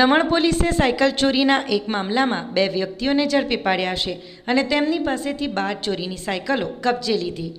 દમણ પોલીસે સાયકલ ચોરીના એક મામલામાં બે વ્યક્તિઓને ઝડપી પાડ્યા છે અને તેમની પાસેથી બાર ચોરીની સાયકલો કબજે લીધી.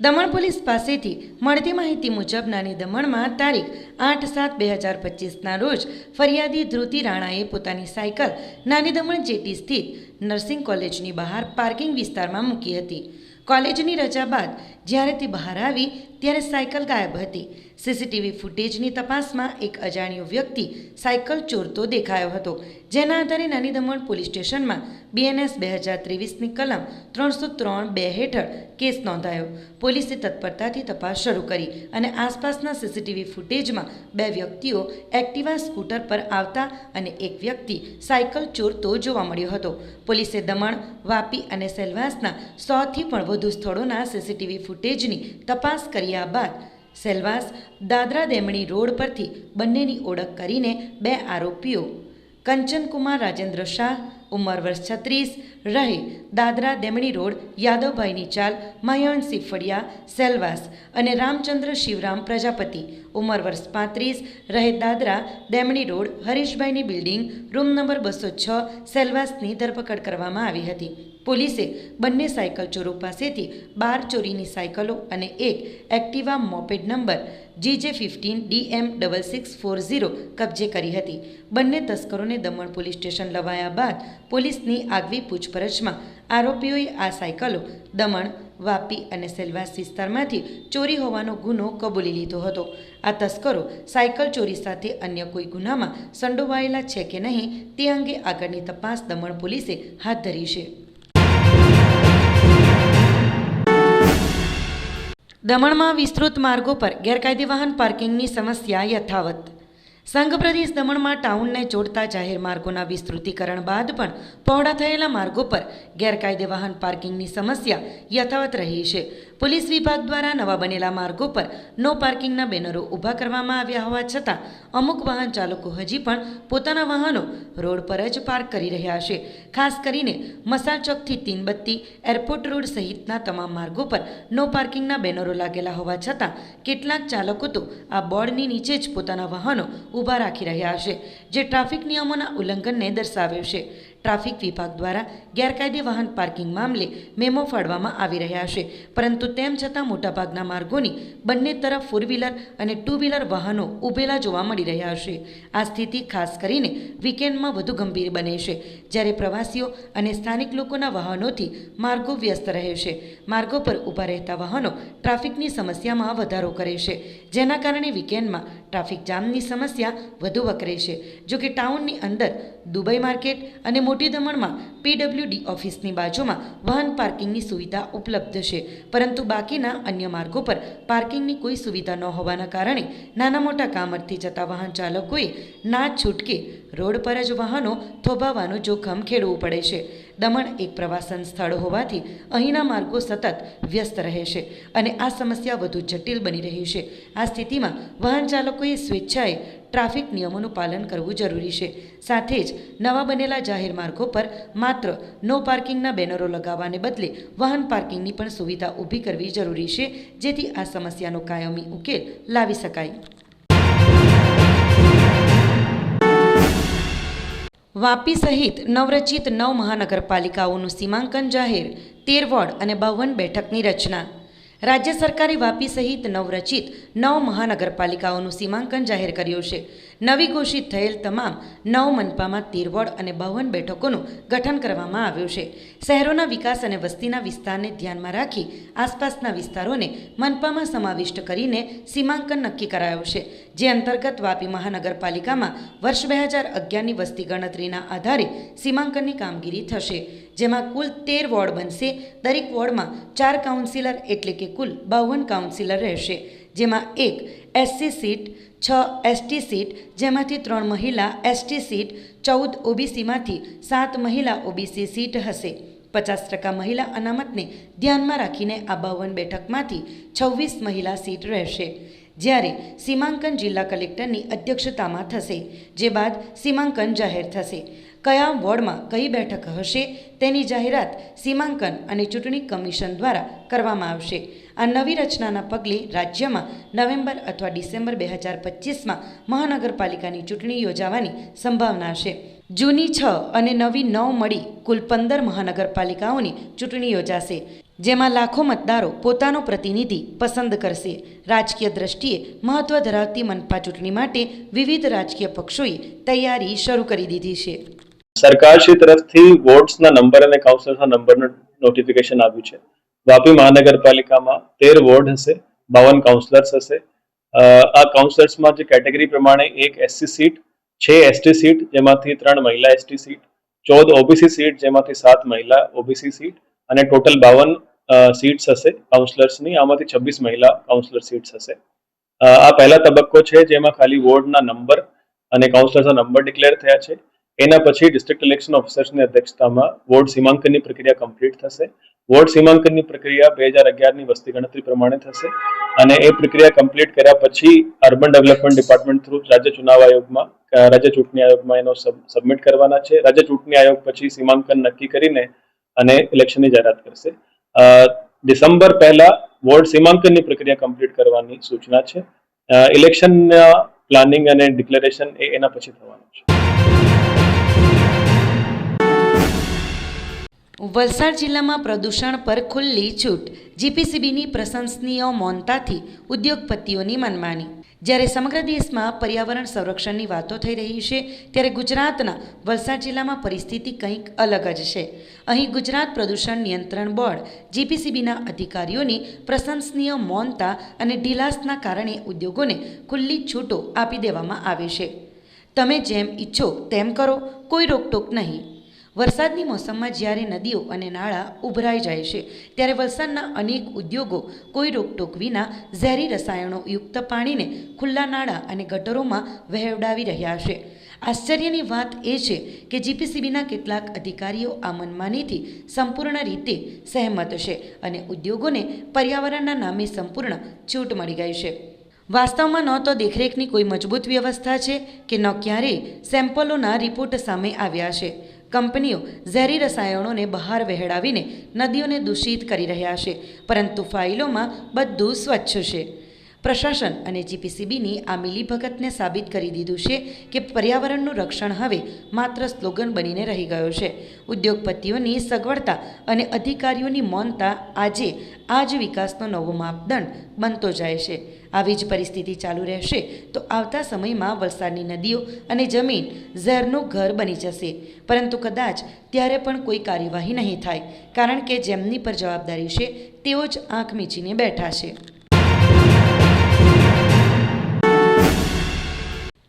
દમણ પોલીસ પાસેથી મળતી માહિતી મુજબ નાની દમણમાં તારીખ આઠ સાત બે હજાર પચીસના રોજ ફરિયાદી ધ્રુતિ રાણાએ પોતાની સાયકલ નાની દમણ જેટી સ્થિત નર્સિંગ કોલેજની બહાર પાર્કિંગ વિસ્તારમાં મૂકી હતી. કોલેજની રજા બાદ જ્યારે તે બહાર આવી, ત્યારે સાયકલ ગાયબ હતી. સીસીટીવી ફૂટેજની તપાસમાં એક અજાણ્યો વ્યક્તિ સાયકલ ચોરતો દેખાયો હતો, જેના આધારે નાની દમણ પોલીસ સ્ટેશનમાં બીએનએસ બે હજાર ત્રેવીસની કલમ ત્રણસો ત્રણ બે હેઠળ કેસ નોંધાયો. પોલીસે તત્પરતાથી તપાસ શરૂ કરી અને આસપાસના સીસીટીવી ફૂટેજમાં બે વ્યક્તિઓ એક્ટિવા સ્કૂટર પર આવતા અને એક વ્યક્તિ સાયકલ ચોરતો જોવા મળ્યો હતો. પોલીસે દમણ, વાપી અને સેલવાસના સોથી પણ વધુ સ્થળોના સીસીટીવી ફૂટેજની તપાસ કર્યા બાદ સેલવાસ દાદરા દેમણી રોડ પરથી બંનેની ઓળખ કરીને બે આરોપીઓ, કંચનકુમાર રાજેન્દ્ર શાહ, ઉંમર વર્ષ છત્રીસ રહે. દાદરા દેમણી રોડ, યાદવભાઈની ચાલ મયણ સિફડિયા સેલવાસ અને રામચંદ્ર શિવરામ પ્રજાપતિ. ઉંમર વર્ષ પાંત્રીસ, રહે દાદરા દેમણી રોડ, હરીશભાઈની બિલ્ડિંગ, રૂમ નંબર બસો છ, સેલવાસની ધરપકડ કરવામાં આવી હતી. પોલીસે બંને સાયકલ ચોરો પાસેથી બાર ચોરીની સાયકલો અને એક Activa moped number GJ fifteen DM double six four zero કબજે કરી હતી. બંને તસ્કરોને દમણ પોલીસ સ્ટેશન લવાયા બાદ પોલીસની આગવી પૂછપરછમાં આરોપીઓએ આ સાયકલો દમણ, વાપી અને સેલવાસ વિસ્તારમાંથી ચોરી હોવાનો ગુનો કબૂલી લીધો હતો. આ તસ્કરો સાયકલ ચોરી સાથે અન્ય કોઈ ગુનામાં સંડોવાયેલા છે કે નહીં, તે અંગે આગળની તપાસ દમણ પોલીસે હાથ ધરી છે. દમણમાં વિસ્તૃત માર્ગો પર ગેરકાયદે વાહન પાર્કિંગની સમસ્યા યથાવત. સંઘ પ્રદેશ દમણમાં ટાઉનને જોડતા જાહેર માર્ગોના વિસ્તૃતિકરણ બાદ પણ પહોળા થયેલા માર્ગો પર ગેરકાયદે વાહન પાર્કિંગની સમસ્યા યથાવત રહી છે. પોલીસ વિભાગ દ્વારા નવા બનેલા માર્ગો પર નો પાર્કિંગના બેનરો ઊભા કરવામાં આવ્યા હોવા છતાં અમુક વાહન ચાલકો હજી પણ પોતાના વાહનો રોડ પર જ પાર્ક કરી રહ્યા છે. ખાસ કરીને મસાલ ચોકથી તીનબત્તી એરપોર્ટ રોડ સહિતના તમામ માર્ગો પર નો પાર્કિંગના બેનરો લાગેલા હોવા છતાં કેટલાક ચાલકો તો આ બોર્ડની નીચે જ પોતાના વાહનો ઊભા રાખી રહ્યા છે જે ટ્રાફિક નિયમોના ઉલ્લંઘનને દર્શાવે છે. ટ્રાફિક વિભાગ દ્વારા ગેરકાયદે વાહન પાર્કિંગ મામલે મેમો ફાડવામાં આવી રહ્યા છે. પરંતુ તેમ છતાં મોટાભાગના માર્ગોની બંને તરફ ફોર વ્હીલર અને ટુ વ્હીલર વાહનો ઊભેલા જોવા મળી રહ્યા છે. આ સ્થિતિ ખાસ કરીને વીકેન્ડમાં વધુ ગંભીર બને છે. જ્યારે પ્રવાસીઓ અને સ્થાનિક લોકોના વાહનોથી માર્ગો વ્યસ્ત રહે છે. માર્ગો પર ઊભા રહેતા વાહનો ટ્રાફિકની સમસ્યામાં વધારો કરે છે. જેના કારણે વીકેન્ડમાં ટ્રાફિક જામની સમસ્યા વધુ વકરે છે. જો કે ટાઉનની અંદર દુબઈ માર્કેટ અને મોટી દમણમાં પીડબ્લ્યુડી ઓફિસની બાજુમાં વાહન પાર્કિંગની સુવિધા ઉપલબ્ધ છે. પરંતુ બાકીના અન્ય માર્ગો પર પાર્કિંગની કોઈ સુવિધા ન હોવાના કારણે નાના મોટા કામ અર્થે જતા વાહન ચાલકોએ ના છૂટકે રોડ પર જ વાહનો થોભાવવાનું જોખમ ખેડવું પડે છે. દમણ એક પ્રવાસન સ્થળ હોવાથી અહીંના માર્ગો સતત વ્યસ્ત રહે છે અને આ સમસ્યા વધુ જટિલ બની રહી છે. આ સ્થિતિમાં વાહન ચાલકોએ સ્વેચ્છાએ ટ્રાફિક નિયમોનું પાલન કરવું જરૂરી છે. સાથે જ નવા બનેલા જાહેર માર્ગો પર માત્ર નો પાર્કિંગના બેનરો લગાવવાને બદલે વાહન પાર્કિંગની પણ સુવિધા ઊભી કરવી જરૂરી છે, જેથી આ સમસ્યાનો કાયમી ઉકેલ લાવી શકાય. વાપી સહિત નવરચિત નવ મહાનગરપાલિકાઓનું સીમાંકન જાહેર તેર વોર્ડ અને બાવન બેઠકની રચના રાજ્ય સરકારે વાપી સહિત નવરચિત નવ મહાનગરપાલિકાઓનું સીમાંકન જાહેર કર્યું છે. નવી ઘોષિત થયેલ તમામ નવ મનપામાં તેર વોર્ડ અને બાવન બેઠકોનું ગઠન કરવામાં આવ્યું છે. શહેરોના વિકાસ અને વસ્તીના વિસ્તારને ધ્યાનમાં રાખી આસપાસના વિસ્તારોને મનપામાં સમાવિષ્ટ કરીને સીમાંકન નક્કી કરાયું છે. જે અંતર્ગત વાપી મહાનગરપાલિકામાં વર્ષ બે હજાર અગિયારની વસ્તી ગણતરીના આધારે સીમાંકનની કામગીરી થશે, જેમાં કુલ તેર વોર્ડ બનશે. દરેક વોર્ડમાં ચાર કાઉન્સિલર એટલે કે કુલ બાવન કાઉન્સિલર રહેશે, જેમાં એક એસસી સીટ, છ એસટી સીટ, જેમાંથી ત્રણ મહિલા, એસટી સીટ, ચૌદ ઓબીસીમાંથી સાત મહિલા ઓબીસી સીટ હશે. પચાસ ટકા મહિલા અનામતને ધ્યાનમાં રાખીને આ બાવન બેઠકમાંથી છવ્વીસ મહિલા સીટ રહેશે. જ્યારે સીમાંકન જિલ્લા કલેક્ટરની અધ્યક્ષતામાં થશે, જે બાદ સીમાંકન જાહેર થશે. કયા વોર્ડમાં કઈ બેઠક હશે તેની જાહેરાત સીમાંકન અને ચૂંટણી કમિશન દ્વારા કરવામાં આવશે. આ નવી રચનાના પગલે રાજ્યમાં નવેમ્બર અથવા ડિસેમ્બર બે હજાર પચીસમાં મહાનગરપાલિકાની ચૂંટણી યોજાવાની સંભાવના છે. જૂની છ અને નવી નવ મળી કુલ પંદર મહાનગરપાલિકાઓની ચૂંટણી યોજાશે, જેમાં લાખો મતદારો પોતાનો પ્રતિનિધિ પસંદ કરશે. રાજકીય દ્રષ્ટિએ મહત્વ ધરાવતી મનપા ચૂંટણી માટે વિવિધ રાજકીય પક્ષોએ તૈયારી શરૂ કરી દીધી છે. સરકારશ્રી તરફથી વોર્ડ્સના નંબર અને કાઉન્સિલર્સના નંબરનું નોટિફિકેશન આવ્યું છે. વાપી મહાનગરપાલિકામાં તેર વોર્ડ હશે, બાવન કાઉન્સિલર્સ હશે. આ કાઉન્સિલર્સમાં જે કેટેગરી પ્રમાણે એક એસસી સીટ છે એસટી સીટ જેમાંથી ત્રણ મહિલા એસટી સીટ ચૌદ ઓબીસી સીટ જેમાંથી સાત મહિલા ઓબીસી સીટ અને ટોટલ બાવન સીટ્સ હશે કાઉન્સિલર્સની આમાંથી છવ્વીસ મહિલા કાઉન્સિલર સીટ્સ હશે. આ પહેલા તબક્કો છે જેમાં ખાલી વોર્ડના નંબર અને કાઉન્સિલર્સના નંબર ડિક્લેર થયા છે. એના પછી ડિસ્ટ્રિક્ટ ઇલેક્શન ઓફિસર્સની અધ્યક્ષતામાં વોર્ડ સીમાંકનની પ્રક્રિયા કમ્પ્લીટ થશે. વોર્ડ સીમાંકનની પ્રક્રિયા બે હજાર અગિયારની વસ્તી ગણતરી પ્રમાણે થશે અને એ પ્રક્રિયા કમ્પ્લીટ કર્યા પછી અર્બન ડેવલપમેન્ટ ડિપાર્ટમેન્ટ થ્રુ રાજ્ય ચુનાવ આયોગમાં રાજ્ય ચૂંટણી આયોગમાં એનો સબમિટ કરવાના છે. રાજ્ય ચૂંટણી આયોગ પછી સીમાંકન નક્કી કરીને અને ઇલેક્શનની જાહેરાત કરશે. ડિસેમ્બર પહેલા વોર્ડ સીમાંકનની પ્રક્રિયા કમ્પ્લીટ કરવાની સૂચના છે. ઇલેક્શનના પ્લાનિંગ અને ડિક્લેરેશન એ એના પછી થવાનું છે. વલસાડ જિલ્લામાં પ્રદૂષણ પર ખુલ્લી છૂટ. જીપીસીબીની પ્રશંસનીય મૌનતાથી ઉદ્યોગપતિઓની મનમાની. જ્યારે સમગ્ર દેશમાં પર્યાવરણ સંરક્ષણની વાતો થઈ રહી છે, ત્યારે ગુજરાતના વલસાડ જિલ્લામાં પરિસ્થિતિ કંઈક અલગ જ છે. અહીં ગુજરાત પ્રદૂષણ નિયંત્રણ બોર્ડ જીપીસીબીના અધિકારીઓની પ્રશંસનીય મૌનતા અને ઢીલાસના કારણે ઉદ્યોગોને ખુલ્લી છૂટો આપી દેવામાં આવે છે. તમે જેમ ઈચ્છો તેમ કરો, કોઈ રોકટોક નહીં. વરસાદની મોસમમાં જ્યારે નદીઓ અને નાળા ઉભરાઈ જાય છે, ત્યારે વલસાડના અનેક ઉદ્યોગો કોઈ રોકટોક વિના ઝેરી રસાયણો યુક્ત પાણીને ખુલ્લા નાળા અને ગટરોમાં વહેવડાવી રહ્યા છે. આશ્ચર્યની વાત એ છે કે જીપીસીબીના કેટલાક અધિકારીઓ આ મનમાનીથી સંપૂર્ણ રીતે સહેમત છે અને ઉદ્યોગોને પર્યાવરણના નામે સંપૂર્ણ છૂટ મળી ગઈ છે. વાસ્તવમાં ન તો દેખરેખની કોઈ મજબૂત વ્યવસ્થા છે કે ન ક્યારેય સેમ્પલોના રિપોર્ટ સામે આવ્યા છે. કંપનીઓ ઝેરી રસાયણોને બહાર વહેડાવીને નદીઓને દૂષિત કરી રહ્યા છે, પરંતુ ફાઇલોમાં બધું સ્વચ્છ છે. પ્રશાસન અને જીપીસીબીની આ મિલીભગતને સાબિત કરી દીધું છે કે પર્યાવરણનું રક્ષણ હવે માત્ર સ્લોગન બનીને રહી ગયો છે. ઉદ્યોગપતિઓની સગવડતા અને અધિકારીઓની મૌનતા આજે આ જ વિકાસનો નવો માપદંડ બનતો જાય છે. આવી જ પરિસ્થિતિ ચાલુ રહેશે તો આવતા સમયમાં વલસાડની નદીઓ અને જમીન ઝેરનું ઘર બની જશે. પરંતુ કદાચ ત્યારે પણ કોઈ કાર્યવાહી નહીં થાય, કારણ કે જેમની પર જવાબદારી છે તેઓ જ આંખ મીચીને બેઠા છે.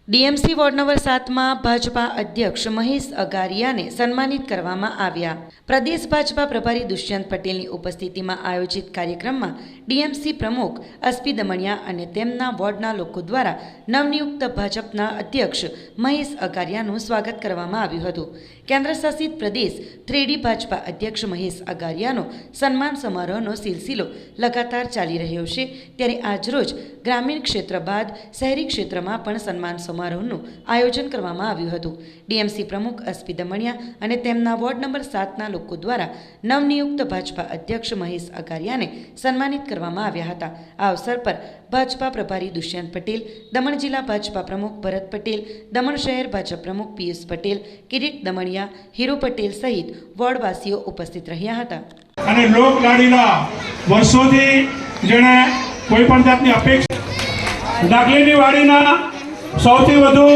ડીએમસી વોર્ડ નંબર સાતમાં ભાજપા અધ્યક્ષ મહેશ અગારિયાને સન્માનિત કરવામાં આવ્યા. પ્રદેશ ભાજપા પ્રભારી દુષ્યંત પટેલની ઉપસ્થિતિમાં આયોજિત કાર્યક્રમમાં ડીએમસી પ્રમુખ અસ્પી દમણિયા અને તેમના વોર્ડના લોકો દ્વારા નવનિયુક્ત ભાજપના અધ્યક્ષ મહેશ અગારિયાનું સ્વાગત કરવામાં આવ્યું હતું. કેન્દ્ર શાસિત પ્રદેશ થ્રેડી ભાજપા અધ્યક્ષ મહેશ અગારિયાનો સન્માન સમારોહનો સિલસિલો લગાતાર ચાલી રહ્યો છે. ત્યારે આજરોજ ગ્રામીણ ક્ષેત્ર બાદ શહેરી ક્ષેત્રમાં પણ સન્માન સમારોહનું આયોજન કરવામાં આવ્યું હતું. ડીએમસી પ્રમુખ અસ્પી દમણિયા અને તેમના વોર્ડ નંબર સાતના લોકો દ્વારા નવનિયુક્ત ભાજપા અધ્યક્ષ મહેશ અગારિયાને સન્માનિત કરવામાં આવ્યા હતા. આ અવસર પર ભાજપા પ્રભારી દુષ્યંત પટેલ, દમણ જિલ્લા ભાજપા પ્રમુખ ભરત પટેલ, દમણ શહેર ભાજપ પ્રમુખ પિયુષ પટેલ, કિરીટ દમણિયા, હીરો પટેલ સહિત વોર્ડવાસીઓ ઉપસ્થિત રહ્યા હતા. અને લોકલાડીલા વર્ષોથી જેણે કોઈ પણ જાતની અપેક્ષા, દાખલીની વાડીના સૌથી વધુ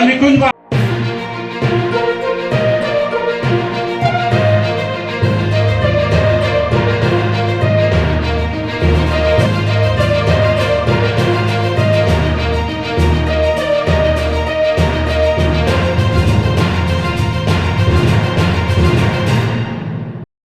નિકુંજભાઈ